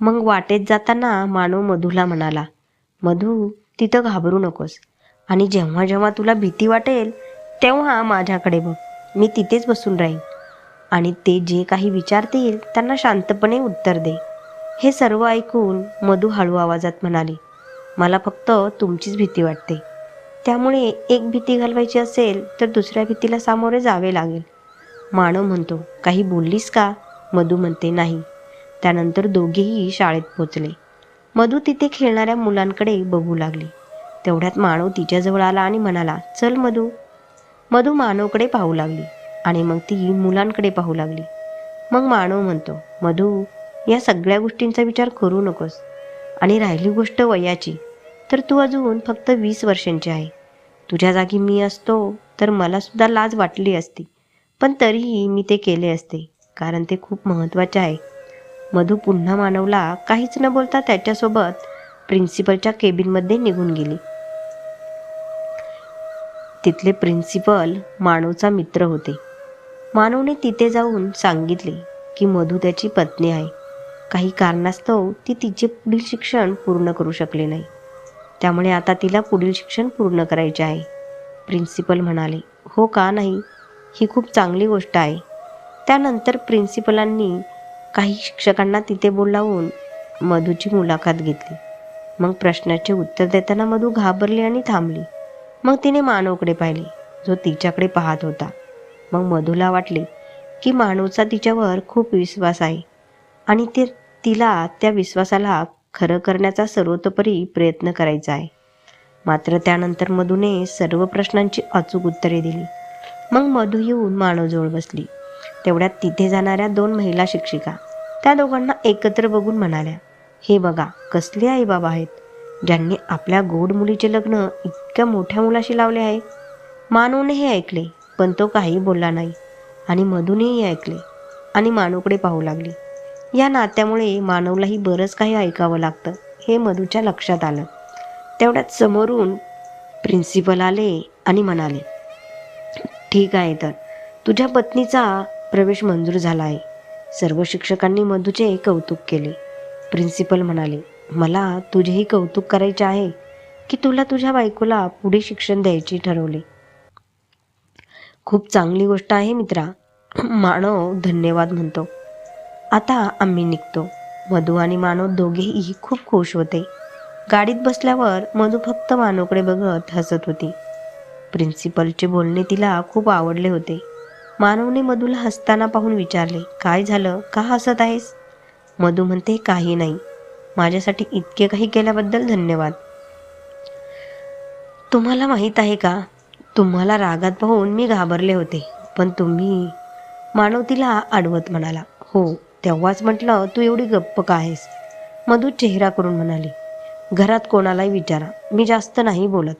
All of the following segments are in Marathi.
मग वाटेत जाताना मानव मधूला म्हणाला मधू तिथं घाबरू नकोस. आणि जेव्हा जेव्हा तुला भीती वाटेल तेव्हा माझ्याकडे बघ. मी तिथेच बसून राहीन. आणि ते जे काही विचारतील त्यांना शांतपणे उत्तर दे. हे सर्व ऐकून मधू हळू आवाजात म्हणाली मला फक्त तुमचीच भीती वाटते. त्यामुळे एक भीती घालवायची असेल तर दुसऱ्या भीतीला सामोरे जावे लागेल. मानव म्हणतो काही बोललीस का? मधू म्हणते नाही. त्यानंतर दोघेही शाळेत पोचले. मधू तिथे खेळणाऱ्या मुलांकडे बघू लागली. तेवढ्यात मानव तिच्याजवळ आला आणि म्हणाला चल मधू. मधू मानवकडे पाहू लागली आणि मग ती मुलांकडे पाहू लागली. मग मानव म्हणतो मधू या सगळ्या गोष्टींचा विचार करू नकोस आणि राहिली गोष्ट वयाची तर तू अजून फक्त वीस वर्षांची आहे. तुझ्या जागी मी असतो तर मला सुद्धा लाज वाटली असती पण तरीही मी ते केले असते कारण ते खूप महत्त्वाचे आहे. मधू पुन्हा मानवला काहीच न बोलता त्याच्यासोबत प्रिन्सिपलच्या केबिनमध्ये निघून गेली. तिथले प्रिन्सिपल मानवचा मित्र होते. मानवने तिथे जाऊन सांगितले की मधू त्याची पत्नी आहे. काही कारणास्तव ती तिचे पुढील शिक्षण पूर्ण करू शकले नाही. त्यामुळे आता तिला पुढील शिक्षण पूर्ण करायचे आहे. प्रिन्सिपल म्हणाले हो का नाही? ही खूप चांगली गोष्ट आहे. त्यानंतर प्रिन्सिपलांनी काही शिक्षकांना तिथे बोलावून मधूची मुलाखत घेतली. मग प्रश्नाचे उत्तर देताना मधू घाबरली आणि थांबली. मग तिने मानवकडे पाहिले. जो तिच्याकडे पाहत होता. मग मधूला वाटले की मानवचा तिच्यावर खूप विश्वास आहे. आणि ते तिला त्या विश्वासाला खरं करण्याचा सर्वतोपरी प्रयत्न करायचा आहे. मात्र त्यानंतर मधूने सर्व प्रश्नांची अचूक उत्तरे दिली. मग मधू येऊन मानवजवळ बसली. तेवढ्यात तिथे जाणाऱ्या दोन महिला शिक्षिका त्या दोघांना एकत्र बघून म्हणाल्या हे बघा कसले आई बाबा आहेत ज्यांनी आपल्या गोड मुलीचे लग्न इतक्या मोठ्या मुलाशी लावले आहे. मानवने हे ऐकले पण तो काही बोलला नाही आणि मधूनेही ऐकले आणि मानवकडे पाहू लागली. या नात्यामुळे मानवलाही बरंच काही ऐकावं लागतं हे मधूच्या लक्षात आलं. तेवढ्यात समोरून प्रिन्सिपल आले आणि म्हणाले ठीक आहे तर तुझ्या पत्नीचा प्रवेश मंजूर झाला आहे. सर्व शिक्षकांनी मधूचे कौतुक केले. प्रिन्सिपल म्हणाले मला तुझेही कौतुक करायचे आहे की तुला तुझ्या बायकोला पुढे शिक्षण द्यायचे ठरवले. खूप चांगली गोष्ट आहे मित्रा. मानव धन्यवाद म्हणतो. आता आम्ही निघतो. मधू आणि मानव दोघेही खूप खुश होते. गाडीत बसल्यावर मधू फक्त मानवकडे बघत हसत होती. प्रिन्सिपलचे बोलणे तिला खूप आवडले होते. मानवने मधूला हसताना पाहून विचारले काय झालं? का हसत आहेस? मधू म्हणते काही नाही. माझ्यासाठी इतके काही केल्याबद्दल धन्यवाद. तुम्हाला माहीत आहे का? तुम्हाला रागात पाहून मी घाबरले होते पण तुम्ही मानव तिला आडवत म्हणाला. हो तेव्हाच म्हटलं तू एवढी गप्प का आहेस? मधू चेहरा करून म्हणाली घरात कोणालाही विचारा. मी जास्त नाही बोलत.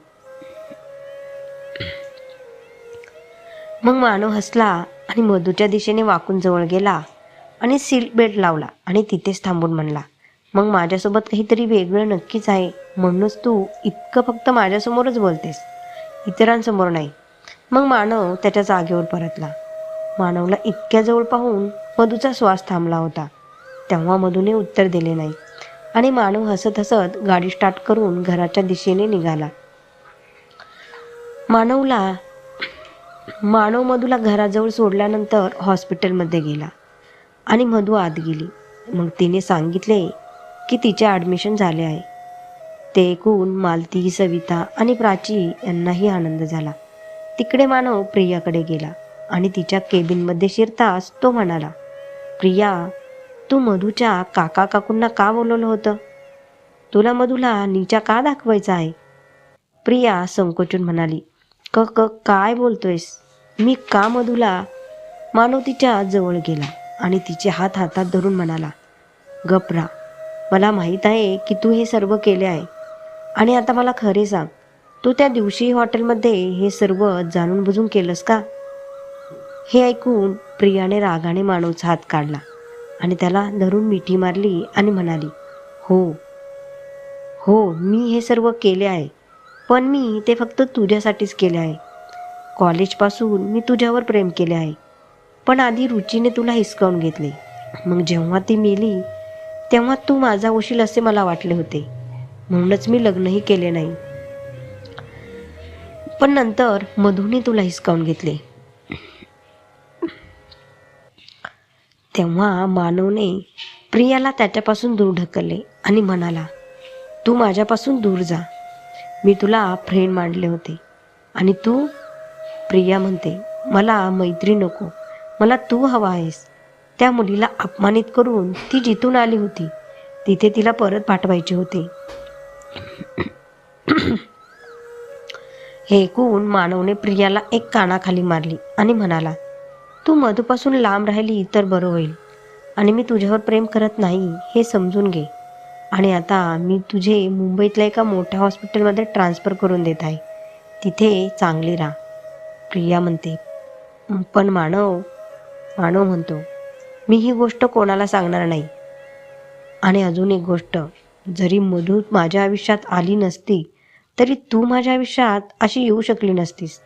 मग मानव हसला आणि मधूच्या दिशेने वाकून जवळ गेला आणि सीट बेल्ट लावला आणि तिथेच थांबून म्हणला मग माझ्यासोबत काहीतरी वेगळं नक्कीच आहे. म्हणूनच तू इतकं फक्त माझ्यासमोरच बोलतेस. इतरांसमोर नाही. मग मानव त्याच्या जागेवर परतला. मानवला इतक्या जवळ पाहून मधूचा श्वास थांबला होता. तेव्हा मधूने उत्तर दिले नाही आणि मानव हसत हसत गाडी स्टार्ट करून घराच्या दिशेने निघाला. मानवला मानव मधूला घराजवळ सोडल्यानंतर हॉस्पिटलमध्ये गेला आणि मधू आत गेली. मग तिने सांगितले की तिचे ॲडमिशन झाले आहे. ते ऐकून मालती सविता आणि प्राची यांनाही आनंद झाला. तिकडे मानव प्रियाकडे गेला आणि तिच्या केबिनमध्ये शिरताच तो म्हणाला प्रिया तू मधूच्या काका काकूंना का बोलवलं होतं? तुला मधूला नीचा का दाखवायचा आहे? प्रिया संकोचून म्हणाली क क काय बोलतोयस? मी का मधूला? मानव तिच्या जवळ गेला आणि तिचे हात हातात धरून म्हणाला गपरा मला माहीत आहे की तू हे सर्व केले आहे. आणि आता मला खरे सांग तू त्या दिवशी हॉटेलमध्ये हे सर्व जाणून बुजून केलंस का? हे ऐकून प्रियाने रागाने मानवचा हात काढला आणि त्याला धरून मिठी मारली आणि म्हणाली हो. हो मी हे सर्व केले आहे. पण मी ते फक्त तुझ्यासाठीच केले आहे. कॉलेजपासून मी तुझ्यावर प्रेम केले आहे. पण आधी रुचीने तुला हिसकावून घेतले. मग जेव्हा ती मेली तेव्हा तू माझा होशील असे मला वाटले होते. म्हणूनच मी लग्नही केले नाही. पण नंतर मधूने तुला हिसकावून घेतले. तेव्हा मानवने प्रियाला त्याच्यापासून दूर ढकलले आणि म्हणाला तू माझ्यापासून दूर जा. मी तुला फ्रेंड मांडले होते. आणि तू प्रिया म्हणते मला मैत्री नको. मला तू हवा आहेस. त्या मुलीला अपमानित करून ती जिथून आली होती तिथे तिला परत पाठवायचे होते. हे ऐकून मानवने प्रियाला एक कानाखाली मारली आणि म्हणाला तू मधूपासून लांब राहिली तर बरं होईल. आणि मी तुझ्यावर प्रेम करत नाही हे समजून घे. आणि आता मी तुझे मुंबईतल्या एका मोठ्या हॉस्पिटलमध्ये ट्रान्सफर करून देत आहे. तिथे चांगली राहा. प्रिया म्हणते पण मानव मानव म्हणतो मी ही गोष्ट कोणाला सांगणार नाही. आणि अजून एक गोष्ट जरी मधू माझ्या आयुष्यात आली नसती तरी तू माझ्या आयुष्यात अशी येऊ शकली नसतीस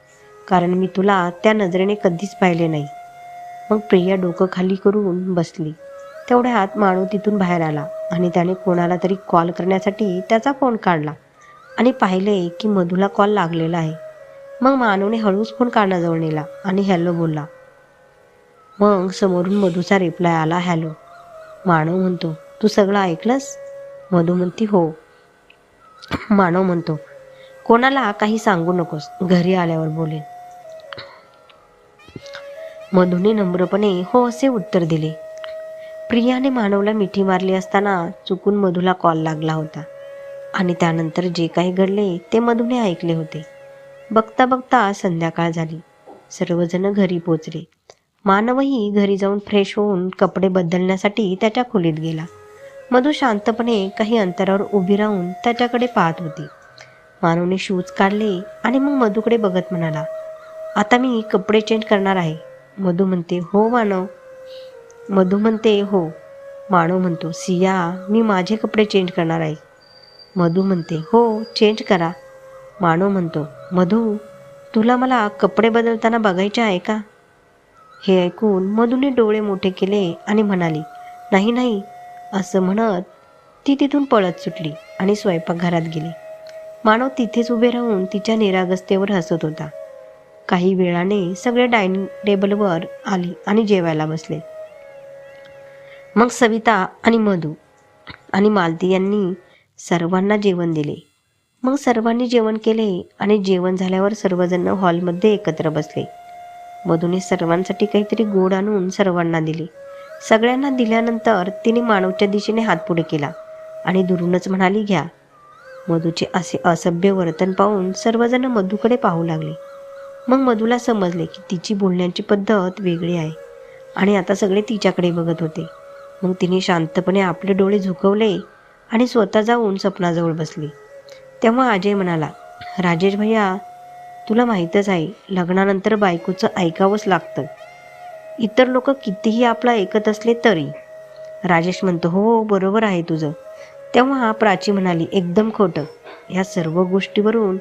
कारण मी तुला त्या नजरेने कधीच पाहिले नाही. मग प्रिया डोकं खाली करून बसली. तेवढ्यात माणू तिथून बाहेर आला. आणि त्याने कोणाला तरी कॉल करण्यासाठी त्याचा फोन काढला आणि पाहिले की मधूला कॉल लागलेला आहे. मग मानवने हळूच फोन कानाजवळ नेला आणि हॅलो बोलला. मग समोरून मधूचा रिप्लाय आला हॅलो. मानव म्हणतो तू सगळं ऐकलंस? मधू म्हणती हो. मानव म्हणतो कोणाला काही सांगू नकोस घरी आल्यावर बोलेन. मधूने नम्रपणे हो असे उत्तर दिले. प्रियाने मानवला मिठी मारली असताना चुकून मधूला कॉल लागला होता. आणि त्यानंतर जे काही घडले ते मधूने ऐकले होते. बघता बघता संध्याकाळ झाली. सर्वजण घरी पोचले. मानवही घरी जाऊन फ्रेश होऊन कपडे बदलण्यासाठी त्याच्या खोलीत गेला. मधू शांतपणे काही अंतरावर उभी राहून त्याच्याकडे पाहत होती. मानवने शूज काढले आणि मग मधूकडे बघत म्हणाला आता मी कपडे चेंज करणार आहे. मधू म्हणते हो मानव मधू म्हणते हो. मानव म्हणतो सिया मी माझे कपडे चेंज करणार आहे. मधू म्हणते हो चेंज करा. मानव म्हणतो मधू तुला मला कपडे बदलताना बघायचे आहे का? हे ऐकून मधूने डोळे मोठे केले आणि म्हणाली नाही नाही. असं म्हणत ती तिथून पळत सुटली आणि स्वयंपाकघरात गेली. मानव तिथेच उभे राहून तिच्या निरागस्तेवर हसत होता. काही वेळाने सगळे डायनिंग टेबलवर आली आणि जेवायला बसले. मग सविता आणि मधू आणि मालती यांनी सर्वांना जेवण दिले. मग सर्वांनी जेवण केले आणि जेवण झाल्यावर सर्वजण हॉलमध्ये एकत्र बसले. मधूने सर्वांसाठी काहीतरी गोड आणून सर्वांना दिले. सगळ्यांना दिल्यानंतर तिने मानवच्या दिशेने हात पुढे केला आणि दुरूनच म्हणाली घ्या. मधूचे असे असभ्य वर्तन पाहून सर्वजण मधूकडे पाहू लागले. मग मधूला समजले की तिची बोलण्याची पद्धत वेगळी आहे आणि आता सगळे तिच्याकडे बघत होते. मग तिने शांतपणे आपले डोळे झुकवले आणि स्वतः जाऊन सपनाजवळ बसली. तेव्हा अजय म्हणाला राजेश भैया तुला माहीतच आहे लग्नानंतर बायकोचं ऐकावंच लागतं. इतर लोक कितीही आपलं ऐकत असले तरी. राजेश म्हणतो हो, हो बरोबर आहे तुझं. तेव्हा प्राची म्हणाली एकदम खोटं. ह्या सर्व गोष्टीवरून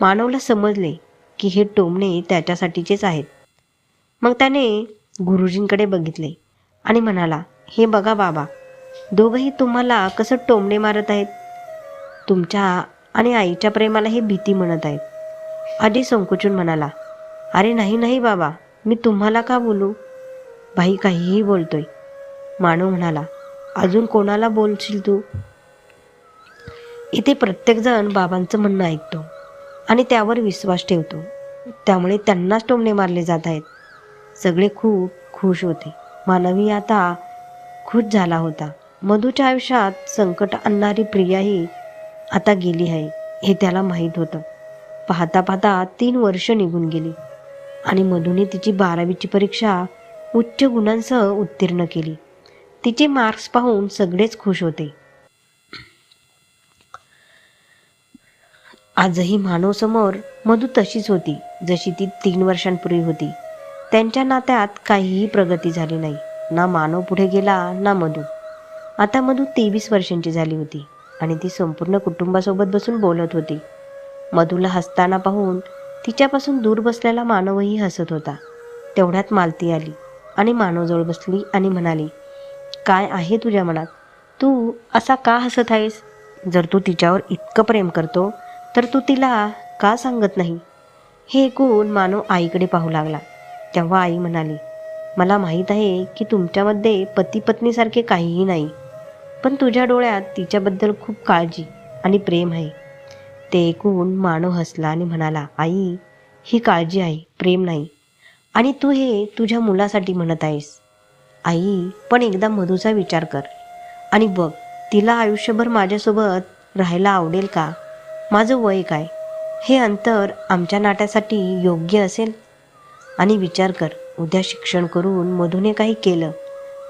मानवला समजले की हे टोमणे त्याच्यासाठीचेच आहेत. मग त्याने गुरुजींकडे बघितले आणि म्हणाला हे बघा बाबा दोघंही तुम्हाला कसं टोमणे मारत आहेत? तुमच्या आणि आईच्या प्रेमाला हे भीती म्हणत आहेत. अजय संकोचून म्हणाला अरे नाही नाही बाबा मी तुम्हाला का बोलू? भाई काहीही बोलतोय. मानव म्हणाला अजून कोणाला बोलशील तू? इथे प्रत्येकजण बाबांचं म्हणणं ऐकतो आणि त्यावर विश्वास ठेवतो. त्यामुळे त्यांनाच टोमणे मारले जात आहेत. सगळे खूप खुश होते. मानवी आता खुश झाला होता. मधूच्या आयुष्यात संकट आणणारी प्रियाही आता गेली आहे हे त्याला माहीत होतं. पाहता पाहता तीन वर्ष निघून गेली आणि मधूने तिची बारावीची परीक्षा उच्च गुणांसह उत्तीर्ण केली. तिचे मार्क्स पाहून सगळेच खुश होते. आजही मानवसमोर मधू तशीच होती जशी ती तीन वर्षांपूर्वी होती. त्यांच्या नात्यात काहीही प्रगती झाली नाही. ना मानव पुढे गेला ना मधू. आता मधू तेवीस वर्षांची झाली होती आणि ती संपूर्ण कुटुंबासोबत बसून बोलत होती. मधूला हसताना पाहून तिच्यापासून दूर बसलेला मानवही हसत होता. तेवढ्यात मालती आली आणि मानवजवळ बसली आणि म्हणाली काय आहे तुझ्या मनात? तू असा का हसत आहेस? जर तू तिच्यावर इतकं प्रेम करतो तर तू तिला का सांगत नाही? हे ऐकून मानव आईकडे पाहू लागला. तेव्हा आई म्हणाली मला माहीत आहे की तुमच्यामध्ये पती पत्नीसारखे काहीही नाही. पण तुझ्या डोळ्यात तिच्याबद्दल खूप काळजी आणि प्रेम आहे. ते ऐकून मानव हसला आणि म्हणाला आई ही काळजी आहे प्रेम नाही. आणि तू हे तुझ्या मुलासाठी म्हणत आहेस. आई पण एकदा मधूचा विचार कर. आणि बघ तिला आयुष्यभर माझ्यासोबत राहायला आवडेल का? माझं वय काय? हे अंतर आमच्या नाट्यासाठी योग्य असेल? आणि विचार कर. उद्या शिक्षण करून मधूने काही केलं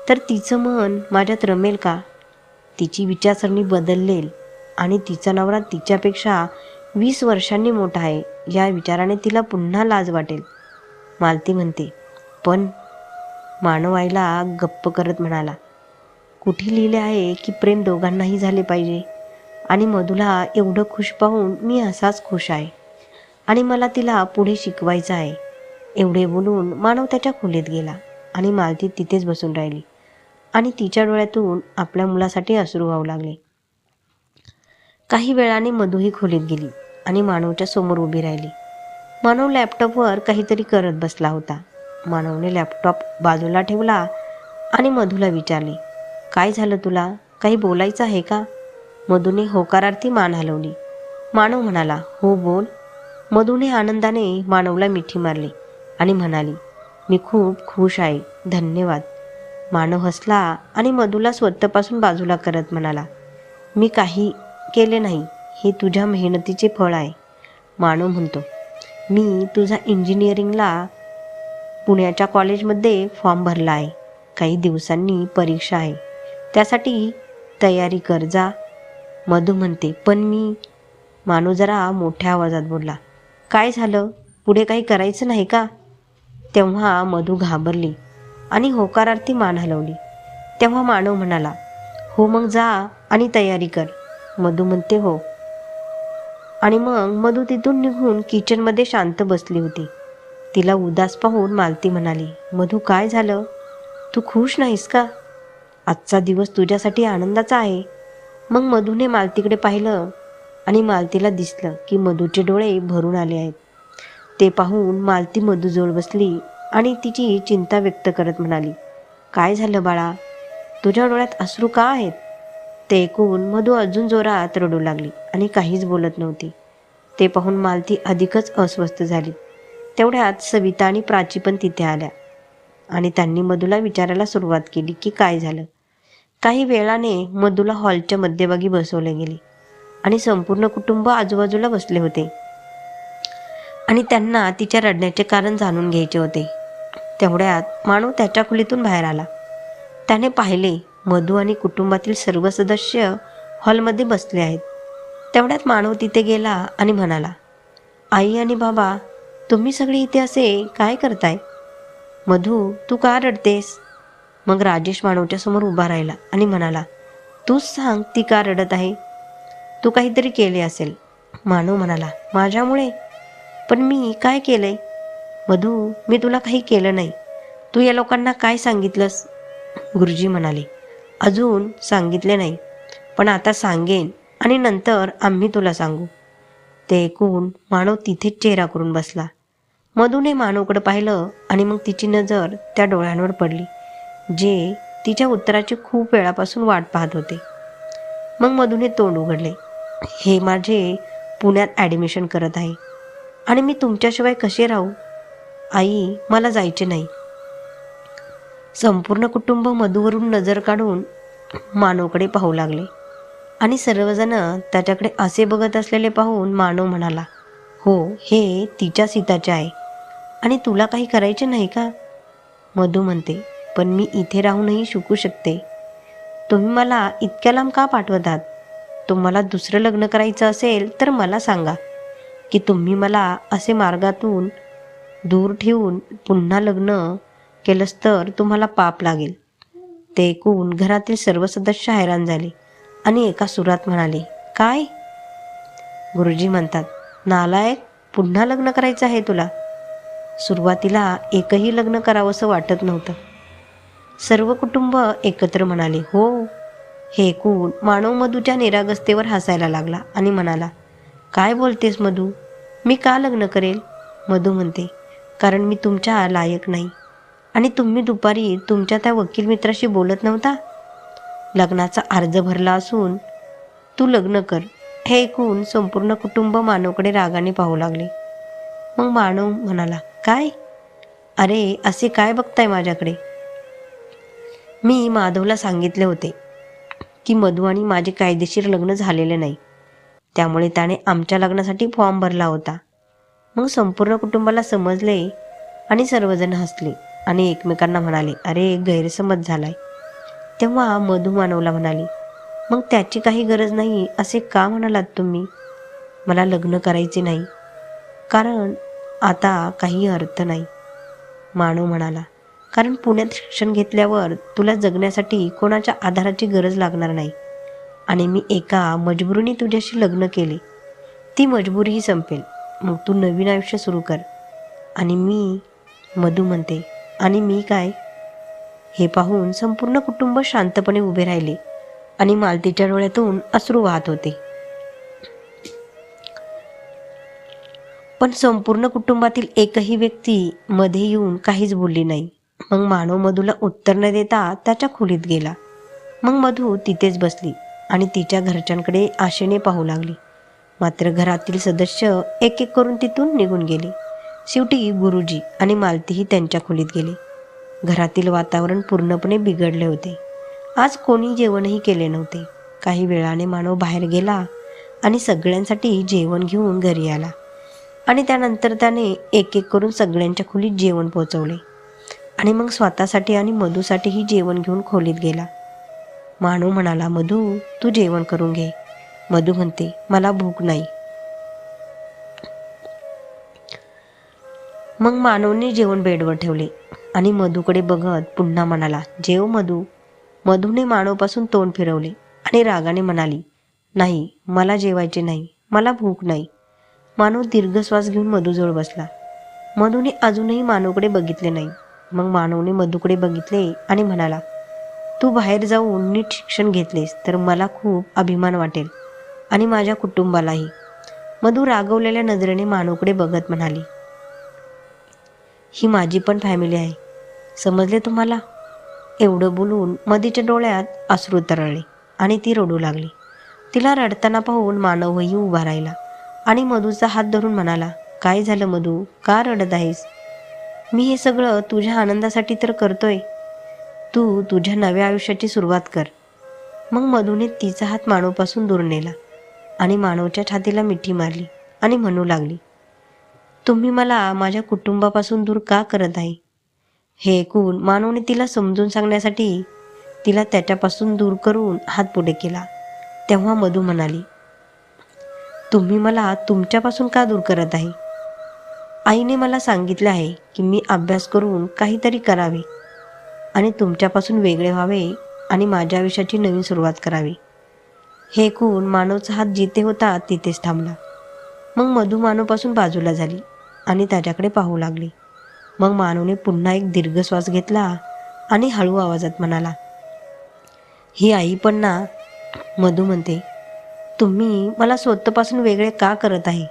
तर तिचं मन माझ्यात रमेल का? तिची विचारसरणी बदललेल आणि तिचा नवरा तिच्यापेक्षा वीस वर्षांनी मोठा आहे या विचाराने तिला पुन्हा लाज वाटेल. मालती म्हणते पण मानवाईला गप्प करत म्हणाला कुठे लिहिले आहे की प्रेम दोघांनाही झाले पाहिजे? आणि मधुला एवढं खुश पाहून मी असाच खुश आहे आणि मला तिला पुढे शिकवायचं आहे. एवढे बोलून मानव त्याच्या खोलीत गेला आणि मालती तिथेच बसून राहिली. आणि तिच्या डोळ्यातून आपल्या मुलासाठी अश्रू व्हावू लागले. काही वेळाने मधूही खोलीत गेली आणि मानवच्या समोर उभी राहिली. मानव लॅपटॉपवर काहीतरी करत बसला होता. मानवने लॅपटॉप बाजूला ठेवला आणि मधूला विचारले काय झालं तुला? काही बोलायचं आहे का? मधूने होकारार्थी मान हलवली. मानव म्हणाला हो बोल. मधूने आनंदाने मानवला मिठी मारली. आणि म्हणाली मी खूप खुश आहे. धन्यवाद. मानव हसला आणि मधूला स्वतःपासून बाजूला करत म्हणाला मी काही केले नाही. हे तुझ्या मेहनतीचे फळ आहे. मानव म्हणतो मी तुझा इंजिनिअरिंगला पुण्याच्या कॉलेजमध्ये फॉर्म भरला आहे. काही दिवसांनी परीक्षा आहे. त्यासाठी तयारी कर जा. मधू म्हणते पण मी मानू जरा मोठ्या आवाजात बोलला काय झालं? पुढे काही करायचं नाही का? तेव्हा मधू घाबरली आणि होकारार्थी मान हलवली. तेव्हा मानव म्हणाला हो मग जा आणि तयारी कर. मधू म्हणते हो. आणि मग मधू तिथून निघून किचनमध्ये शांत बसली होती. तिला उदास पाहून मालती म्हणाली मधू काय झालं? तू खुश नाहीस का? आजचा दिवस तुझ्यासाठी आनंदाचा आहे. मग मधूने मालतीकडे पाहिलं आणि मालतीला दिसलं की मधूचे डोळे भरून आले आहेत. ते पाहून मालती मधूजवळ बसली आणि तिची चिंता व्यक्त करत म्हणाली काय झालं बाळा? तुझ्या डोळ्यात अश्रू का आहेत? ते ऐकून मधू अजून जोरात रडू लागली आणि काहीच बोलत नव्हती. ते पाहून मालती अधिकच अस्वस्थ झाली. तेवढ्यात सविता आणि प्राची पण तिथे आल्या आणि त्यांनी मधूला विचारायला सुरुवात केली की काय झालं. काही वेळाने मधूला हॉलच्या मध्यभागी बसवले गेले आणि संपूर्ण कुटुंब आजूबाजूला बसले होते. आणि त्यांना तिच्या रडण्याचे कारण जाणून घ्यायचे होते. तेवढ्यात मानव त्याच्या खोलीतून बाहेर आला. त्याने पाहिले मधू आणि कुटुंबातील सर्व सदस्य हॉलमध्ये बसले आहेत. तेवढ्यात मानव तिथे गेला आणि म्हणाला आई आणि बाबा तुम्ही सगळे इथे असे काय करताय? मधू तू का रडतेस? मग राजेश मानवच्या समोर उभा राहिला आणि म्हणाला तूच सांग ती का रडत आहे? तू काहीतरी केले असेल. मानव म्हणाला माझ्यामुळे पण मी काय केलंय? मधू मी तुला काही केलं नाही. तू या लोकांना काय सांगितलंस? गुरुजी म्हणाले अजून सांगितले नाही. पण आता सांगेन आणि नंतर आम्ही तुला सांगू. ते ऐकून मानव तिथेच चेहरा करून बसला. मधूने मानवकडे पाहिलं आणि मग तिची नजर त्या डोळ्यांवर पडली जे तिच्या उत्तराची खूप वेळापासून वाट पाहत होते. मग मधूने तोंड उघडले हे माझे पुण्यात ॲडमिशन करत आहे. आणि मी तुमच्याशिवाय कसे राहू? आई मला जायचे नाही. संपूर्ण कुटुंब मधूवरून नजर काढून मानवकडे पाहू लागले. आणि सर्वजण त्याच्याकडे असे बघत असलेले पाहून मानव म्हणाला हो हे तिच्या सीताचे आहे. आणि तुला काही करायचे नाही का? मधू म्हणते पण मी इथे राहूनही शिकू शकते. तुम्ही मला इतक्या लांब का पाठवतात? तुम्हाला दुसरं लग्न करायचं असेल तर मला सांगा. की तुम्ही मला असे मार्गातून दूर ठेवून पुन्हा लग्न केलंस तर तुम्हाला पाप लागेल. ते ऐकून घरातील सर्व सदस्य हैराण झाले आणि एका सुरात म्हणाले काय? गुरुजी म्हणतात नालायक पुन्हा लग्न करायचं आहे तुला. सुरुवातीला एकही लग्न करावंसं वाटत नव्हतं. सर्व कुटुंब एकत्र म्हणाले हो. हे ऐकून मानव मधूच्या निरागस्तेवर हसायला लागला आणि म्हणाला काय बोलतेस मधू? मी का लग्न करेल? मधू म्हणते कारण मी तुमच्या लायक नाही. आणि तुम्ही दुपारी तुमच्या त्या वकील मित्राशी बोलत नव्हता? लग्नाचा अर्ज भरला असून तू लग्न कर. हे ऐकून संपूर्ण कुटुंब मानवकडे रागाने पाहू लागले. मग मानव म्हणाला काय? अरे असे काय बघताय माझ्याकडे? मी माधवला सांगितले होते की मधू आणि माझे कायदेशीर लग्न झालेले नाही. त्यामुळे त्याने आमच्या लग्नासाठी फॉर्म भरला होता. मग संपूर्ण कुटुंबाला समजले आणि सर्वजण हसले आणि एकमेकांना म्हणाले अरे गैरसमज झालाय. तेव्हा मधू मानवला म्हणाली मग त्याची काही गरज नाही असे का म्हणालात तुम्ही? मला लग्न करायचे नाही. कारण आता काही अर्थ नाही. मानव म्हणाला कारण पुण्यात शिक्षण घेतल्यावर तुला जगण्यासाठी कोणाच्या आधाराची गरज लागणार नाही. आणि मी एका मजबुरीने तुझ्याशी लग्न केले. ती मजबुरीही संपेल. मग तू नवीन आयुष्य सुरू कर. आणि मी मधू म्हणते आणि मी काय? हे पाहून संपूर्ण कुटुंब शांतपणे उभे राहिले आणि मालतीच्या डोळ्यातून अश्रू वाहत होते. पण संपूर्ण कुटुंबातील एकही व्यक्ती मध्ये येऊन काहीच बोलली नाही. मग मानव मधूला उत्तर न देता त्याच्या खोलीत गेला. मग मधू तिथेच बसली. आणि तिच्या घरच्यांकडे आशेने पाहू लागली. मात्र घरातील सदस्य एक एक करून तिथून निघून गेले. शेवटी गुरुजी आणि मालतीही त्यांच्या खोलीत गेले. घरातील वातावरण पूर्णपणे बिघडले होते. आज कोणी जेवणही केले नव्हते. काही वेळाने मानव बाहेर गेला आणि सगळ्यांसाठी जेवण घेऊन घरी आला. आणि त्यानंतर त्याने एक एक करून सगळ्यांच्या खोलीत जेवण पोचवले आणि मग स्वतःसाठी आणि मधूसाठीही जेवण घेऊन खोलीत गेला. मानव म्हणाला मधू तू जेवण करून घे. मधू म्हणते मला भूक नाही. मग मानवने जेवण बेडवर ठेवले आणि मधूकडे बघत पुन्हा म्हणाला जेव मधू. मधूने मानवपासून तोंड फिरवले आणि रागाने म्हणाली नाही मला जेवायचे नाही मला भूक नाही. मानव दीर्घ श्वास घेऊन मधूजवळ बसला. मधूने अजूनही मानवकडे बघितले नाही. मग मानवने मधूकडे बघितले आणि म्हणाला तू बाहेर जाऊन नीट शिक्षण घेतलेस तर मला खूप अभिमान वाटेल आणि माझ्या कुटुंबालाही. मधू रागवलेल्या नजरेने मानवकडे बघत म्हणाली ही माझी पण फॅमिली आहे. समजले तुम्हाला? एवढं बोलून मधीच्या डोळ्यात अश्रू तरळले आणि ती रडू लागली. तिला रडताना पाहून मानवही उभा राहिला आणि मधूचा हात धरून म्हणाला काय झालं मधू? का रडत आहेस? मी हे सगळं तुझ्या आनंदासाठी तर करतोय. तू तुझ्या नव्या आयुष्याची सुरुवात कर. मग मधूने तिचा हात मानवपासून दूर नेला आणि मानवच्या छातीला मिठी मारली आणि म्हणू लागली तुम्ही मला माझ्या कुटुंबापासून दूर का करत आहे? हे ऐकून मानवने तिला समजून सांगण्यासाठी तिला त्याच्यापासून दूर करून हात पुढे केला. तेव्हा मधू म्हणाली तुम्ही मला तुमच्यापासून का दूर करत आहे? आईने मला सांगितले आहे की मी अभ्यास करून काहीतरी करावे. आणि तुमच्यापासून वेगळे व्हावे आणि माझ्या आयुष्याची नवीन सुरुवात करावी. हे ऐकून मानवचा हात जिथे होता तिथेच थांबला. मग मधू मानवपासून बाजूला झाली आणि त्याच्याकडे पाहू लागली. मग मानवने पुन्हा एक दीर्घ श्वास घेतला आणि हळू आवाजात म्हणाला ही आई पण ना मधू म्हणते तुम्ही मला स्वतःपासून वेगळे का करत आहे?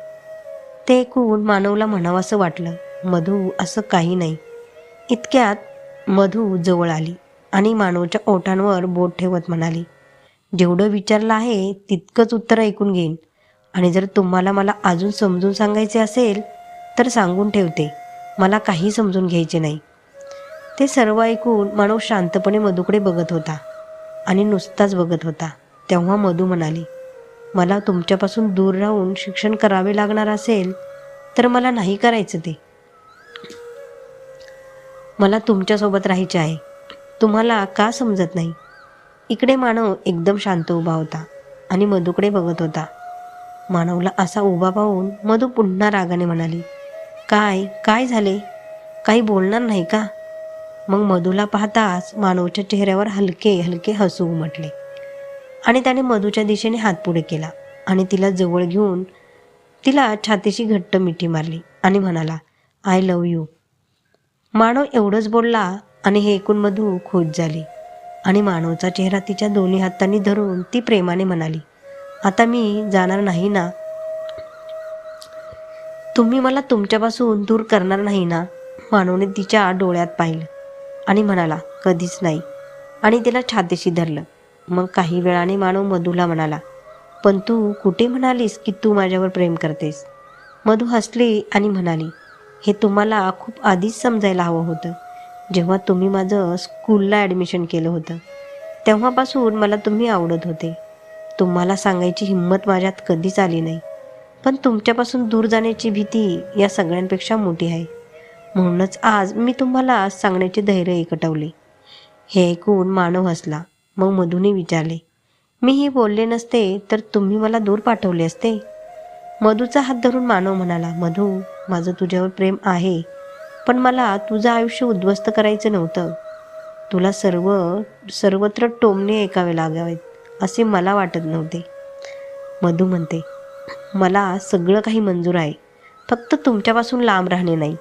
ते ऐकून मानवला म्हणावंसं वाटलं. मधू असं काही नाही. इतक्यात मधू जवळ आली आणि मानूच्या ओठांवर बोट ठेवत म्हणाली जेवढं विचारलं आहे तितकंच उत्तर ऐकून घेईन. आणि जर तुम्हाला मला अजून समजून सांगायचे असेल तर सांगून ठेवते. मला काही समजून घ्यायचे नाही. ते सर्व ऐकून मानव शांतपणे मधूकडे बघत होता आणि नुसताच बघत होता. तेव्हा मधू म्हणाली मला तुमच्यापासून दूर राहून शिक्षण करावे लागणार असेल तर मला नाही करायचं ते. मला तुमच्यासोबत राहायचे आहे. तुम्हाला का समजत नाही? इकडे मानव एकदम शांत उभा होता आणि मधूकडे बघत होता. मानवला असा उभा पाहून मधू पुन्हा रागाने म्हणाली काय काय झाले? काही बोलणार नाही का? मग मधूला पाहताच मानवच्या चेहऱ्यावर हलके हलके हसू उमटले. आणि त्याने मधूच्या दिशेने हात पुढे केला आणि तिला जवळ घेऊन तिला छातीशी घट्ट मिठी मारली आणि म्हणाला आय लव यू. मानव एवढंच बोलला आणि हे ऐकून मधू खोच झाली. आणि मानवचा चेहरा तिच्या दोन्ही हातांनी धरून ती प्रेमाने म्हणाली आता मी जाणार नाही ना? तुम्ही मला तुमच्यापासून दूर करणार नाही ना? मानवने तिच्या डोळ्यात पाहिलं आणि म्हणाला कधीच नाही. आणि तिला छातीशी धरलं. मग काही वेळाने मानव मधूला म्हणाला पण तू कुठे म्हणालीस की तू माझ्यावर प्रेम करतेस? मधू हसली आणि म्हणाली हे तुम्हाला खूप आधीच समजायला हवं होतं. जेव्हा तुम्ही माझं स्कूलला ॲडमिशन केलं होतं तेव्हापासून मला तुम्ही आवडत होते. तुम्हाला सांगायची हिंमत माझ्यात कधीच आली नाही. पण तुमच्यापासून दूर जाण्याची भीती या सगळ्यांपेक्षा मोठी आहे. म्हणूनच आज मी तुम्हाला सांगण्याचे धैर्य एकटवले. हे ऐकून मानव हसला मग मधूने विचारले मी ही बोलले नसते तर तुम्ही मला दूर पाठवले असते? मधूचा हात धरून मानव म्हणाला मधू माझं तुझ्यावर प्रेम आहे. पण मला तुझं आयुष्य उद्ध्वस्त करायचं नव्हतं. तुला सर्व सर्वत्र टोमणे ऐकावे लागावेत असे मला वाटत नव्हते. मधू म्हणते मला सगळं काही मंजूर आहे. फक्त तुमच्यापासून लांब राहणे नाही.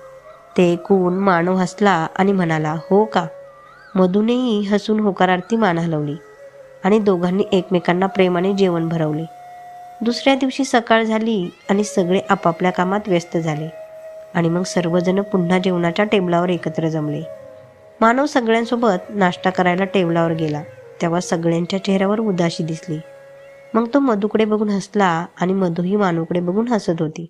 ते ऐकून मानव हसला आणि म्हणाला हो का? मधूनेही हसून होकारार्थी मान हलवली आणि दोघांनी एकमेकांना प्रेमाने जेवण भरवले. दुसऱ्या दिवशी सकाळ झाली आणि सगळे आपापल्या कामात व्यस्त झाले. आणि मग सर्वजण पुन्हा जेवणाच्या टेबलावर एकत्र जमले. मानव सगळ्यांसोबत नाश्ता करायला टेबलावर गेला. तेव्हा सगळ्यांच्या चेहऱ्यावर उदाशी दिसली. मग तो मधूकडे बघून हसला आणि मधूही मानवकडे बघून हसत होती.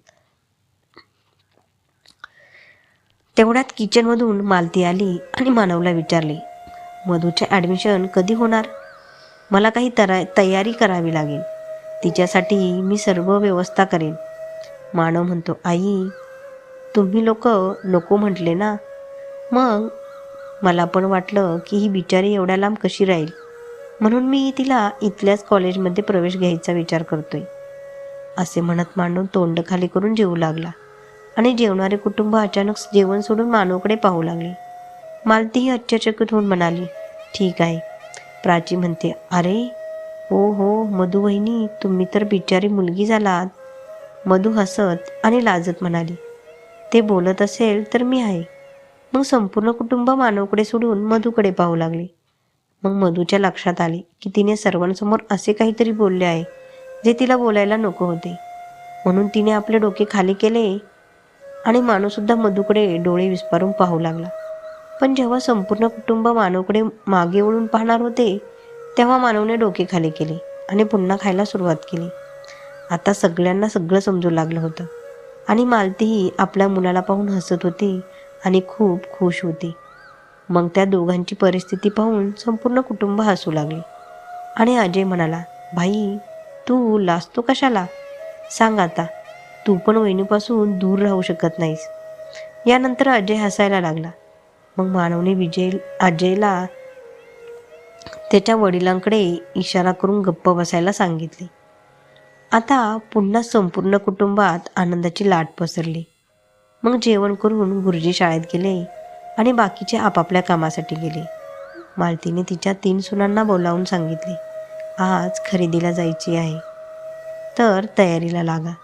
तेवढ्यात किचनमधून मालती आली आणि मानवला विचारले मधूचे ॲडमिशन कधी होणार? मला काही तरा तयारी करावी लागेल. तिच्यासाठी मी सर्व व्यवस्था करेन. मानव म्हणतो आई तुम्ही लोक नको म्हटले ना. मग मला पण वाटलं की ही बिचारी एवढ्या लांब कशी राहील? म्हणून मी तिला इथल्याच कॉलेजमध्ये प्रवेश घ्यायचा विचार करतोय. असे म्हणत मानव तोंड खाली करून जेवू लागला आणि जेवणारे कुटुंब अचानक जेवण सोडून मानवकडे पाहू लागले. मालतीही आश्चर्यचकित होऊन म्हणाली ठीक आहे. प्राची म्हणते अरे हो हो मधू वहिनी तुम्ही तर बिचारी मुलगी झालात. मधू हसत आणि लाजत म्हणाली ते बोलत असेल तर मी आहे. मग संपूर्ण कुटुंब मानवकडे सोडून मधूकडे पाहू लागले. मग मधूच्या लक्षात आले की तिने सर्वांसमोर असे काहीतरी बोलले आहे जे तिला बोलायला नको होते. म्हणून तिने आपले डोके खाली केले आणि मानवसुद्धा मधूकडे डोळे विस्पारून पाहू लागला. पण जेव्हा संपूर्ण कुटुंब मानवकडे मागे वळून पाहणार होते तेव्हा मानवने डोके खाली केले आणि पुन्हा खायला सुरुवात केली. आता सगळ्यांना सगळं समजू लागलं होतं. आणि मालतीही आपल्या मुलाला पाहून हसत होती आणि खूप खुश होती. मग त्या दोघांची परिस्थिती पाहून संपूर्ण कुटुंब हसू लागले. आणि अजय म्हणाला भाई तू लाजतो कशाला? सांग आता तू पण वहिनीपासून दूर राहू शकत नाहीस. यानंतर अजय हसायला लागला. मग मानवने विजय अजयला त्याच्या वडिलांकडे इशारा करून गप्प बसायला सांगितले. आता पुन्हा संपूर्ण कुटुंबात आनंदाची लाट पसरली. मग जेवण करून गुरुजी शाळेत गेले आणि बाकीचे आपापल्या कामासाठी गेले. मालतीने तिच्या तीन सुनांना बोलावून सांगितले आज खरेदीला जायची आहे. तर तयारीला लागा.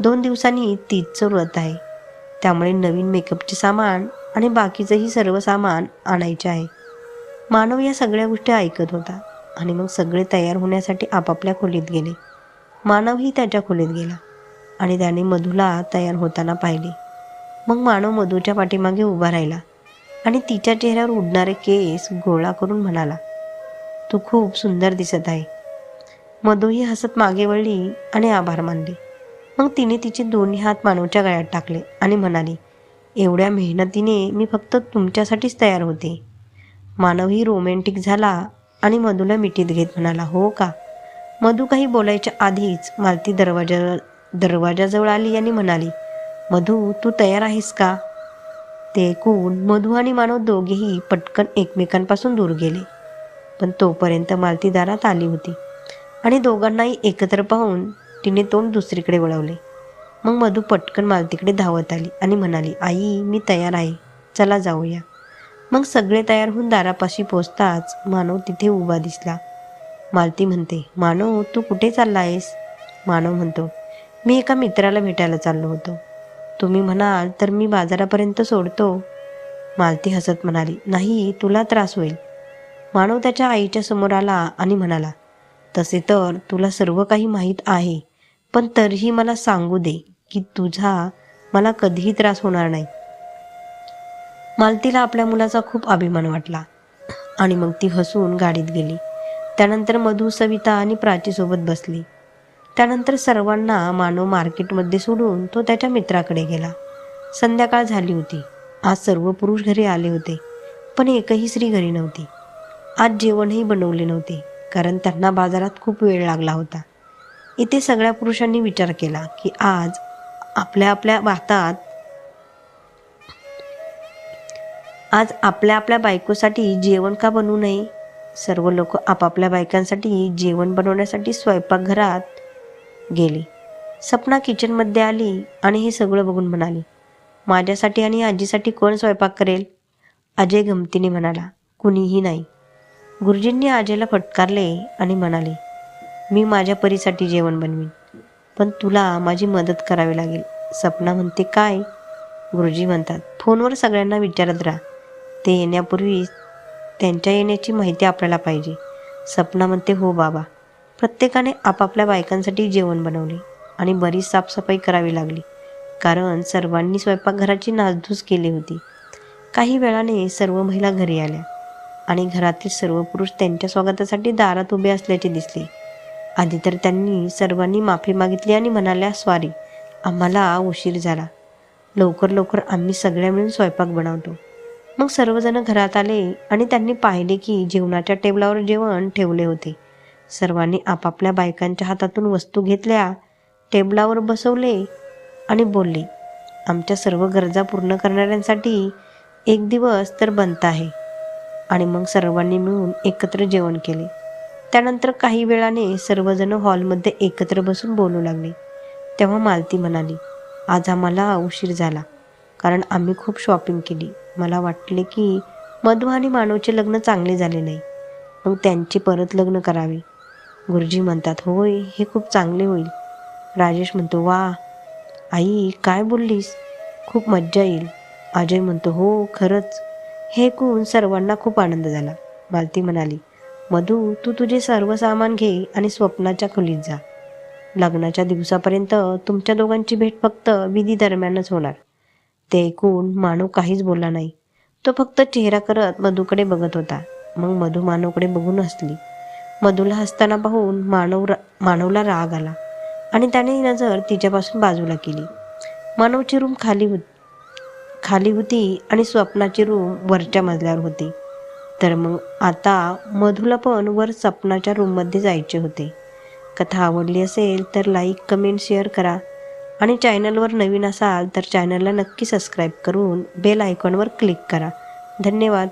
दोन दिवसांनी तीजचं व्रत आहे. त्यामुळे नवीन मेकअपचे सामान आणि बाकीचंही सर्व सामान आणायचे आहे. मानव या सगळ्या गोष्टी ऐकत होता आणि मग सगळे तयार होण्यासाठी आपापल्या खोलीत गेले. मानवही त्याच्या खोलीत गेला आणि त्याने मधूला तयार होताना पाहिले. मग मानव मधूच्या पाठीमागे उभा राहिला आणि तिच्या चेहऱ्यावर उडणारे केस गोळा करून म्हणाला तू खूप सुंदर दिसत आहे. मधूही हसत मागे वळली आणि आभार मानले. मग तिने तिचे दोन्ही हात मानवच्या गळ्यात टाकले आणि म्हणाली एवढ्या मेहनतीने मी फक्त तुमच्यासाठीच तयार होते. मानवही रोमॅन्टिक झाला आणि मधूला मिठीत घेत म्हणाला हो का? मधू काही बोलायच्या आधीच मालती दरवाजा दरवाजाजवळ आली आणि म्हणाली मधू तू तयार आहेस का? ते ऐकून मधू आणि मानव दोघेही पटकन एकमेकांपासून दूर गेले. पण तोपर्यंत मालती दारात आली होती आणि दोघांनाही एकत्र पाहून तिने तोंड दुसरीकडे वळवले. मग मधू पटकन मालतीकडे धावत आली आणि म्हणाली आई मी तयार आहे. चला जाऊया. मग सगळे तयार होऊन दारापाशी पोचताच मानव तिथे उभा दिसला. मालती म्हणते मानव तू कुठे चालला आहेस मानव म्हणतो मी एका मित्राला भेटायला चाललो होतो. तुम्ही म्हणाल तर मी बाजारापर्यंत सोडतो. मालती हसत म्हणाली नाही तुला त्रास होईल. मानव त्याच्या आईच्या समोर आला आणि म्हणाला तसे तर तुला सर्व काही माहीत आहे पण तरीही मला सांगू दे की तुझा मला कधीही त्रास होणार नाही. मालतीला आपल्या मुलाचा खूप अभिमान वाटला. आणि मग ती हसून गाडीत गेली. त्यानंतर मधू सविता आणि प्राचीसोबत बसली. त्यानंतर सर्वांना मानव मार्केटमध्ये सोडून तो त्याच्या मित्राकडे गेला. संध्याकाळ झाली होती. आज सर्व पुरुष घरी आले होते. पण एकही स्त्री घरी नव्हती. आज जेवणही बनवले नव्हते कारण त्यांना बाजारात खूप वेळ लागला होता. इथे सगळ्या पुरुषांनी विचार केला की आज आपल्या आपल्या भातात आज आपल्या आपल्या बायकोसाठी जेवण का बनवू नये? सर्व लोक आपापल्या बायकांसाठी जेवण बनवण्यासाठी स्वयंपाकघरात गेले. सपना किचनमध्ये आली आणि हे सगळं बघून म्हणाली माझ्यासाठी आणि आजीसाठी कोण स्वयंपाक करेल? अजय गमतीने म्हणाला कुणीही नाही. गुरुजींनी अजयला फटकारले आणि म्हणाले मी माझ्या परीसाठी जेवण बनवीन पण तुला माझी मदत करावी लागेल. सपना म्हणते काय? गुरुजी म्हणतात फोनवर सगळ्यांना विचारत राहा. ते येण्यापूर्वी त्यांच्या येण्याची माहिती आपल्याला पाहिजे. सपना म्हणते हो बाबा. प्रत्येकाने आपापल्या बायकांसाठी जेवण बनवले आणि बरीच साफसफाई करावी लागली. कारण सर्वांनी स्वयंपाकघराची नासधूस केली होती. काही वेळाने सर्व महिला घरी आल्या आणि घरातील सर्व पुरुष त्यांच्या स्वागतासाठी दारात उभे असल्याचे दिसले. आधी तर त्यांनी सर्वांनी माफी मागितली आणि म्हणाल्या स्वारी आम्हाला उशीर झाला. लवकर लवकर आम्ही सगळ्या मिळून स्वयंपाक बनवतो. मग सर्वजण घरात आले आणि त्यांनी पाहिले की जेवणाच्या टेबलावर जेवण ठेवले होते. सर्वांनी आपापल्या बायकांच्या हातातून वस्तू घेतल्या टेबलावर बसवले आणि बोलले आमच्या सर्व गरजा पूर्ण करणाऱ्यांसाठी एक दिवस तर बनत आहे. आणि मग सर्वांनी मिळून एकत्र जेवण केले. त्यानंतर काही वेळाने सर्वजण हॉलमध्ये एकत्र बसून बोलू लागले. तेव्हा मालती म्हणाली आज आम्हाला उशीर झाला कारण आम्ही खूप शॉपिंग केली. मला वाटले की मधू आणि मानवचे लग्न चांगले झाले नाही. मग त्यांचे परत लग्न करावे. गुरुजी म्हणतात होय हे खूप चांगले होईल. राजेश म्हणतो वा आई काय बोललीस? खूप मज्जा येईल. अजय म्हणतो हो खरंच. हे ऐकून सर्वांना खूप आनंद झाला. मालती म्हणाली मधू तू तुझे सर्व सामान घे आणि स्वप्नाच्या खोलीत जा. लग्नाच्या दिवसापर्यंत तुमच्या दोघांची भेट फक्त विधी दरम्यानच होणार. ते ऐकून मानव काहीच बोलला नाही. तो फक्त चेहरा करत मधूकडे बघत होता. मग मधू मानवकडे बघून हसली. मधूला हसताना पाहून मानव रा मानवला राग आला आणि त्याने नजर तिच्यापासून बाजूला केली. मानवची रूम खाली होती खाली होती आणि स्वप्नाची रूम वरच्या मजल्यावर होती. तर मग आता मधूला पण वर स्वप्नाच्या रूममध्ये जायचे होते. कथा आवडली असेल तर लाईक कमेंट शेअर करा. आणि चॅनलवर नवीन असाल तर चॅनलला नक्की सबस्क्राईब करून बेल आयकॉनवर क्लिक करा. धन्यवाद.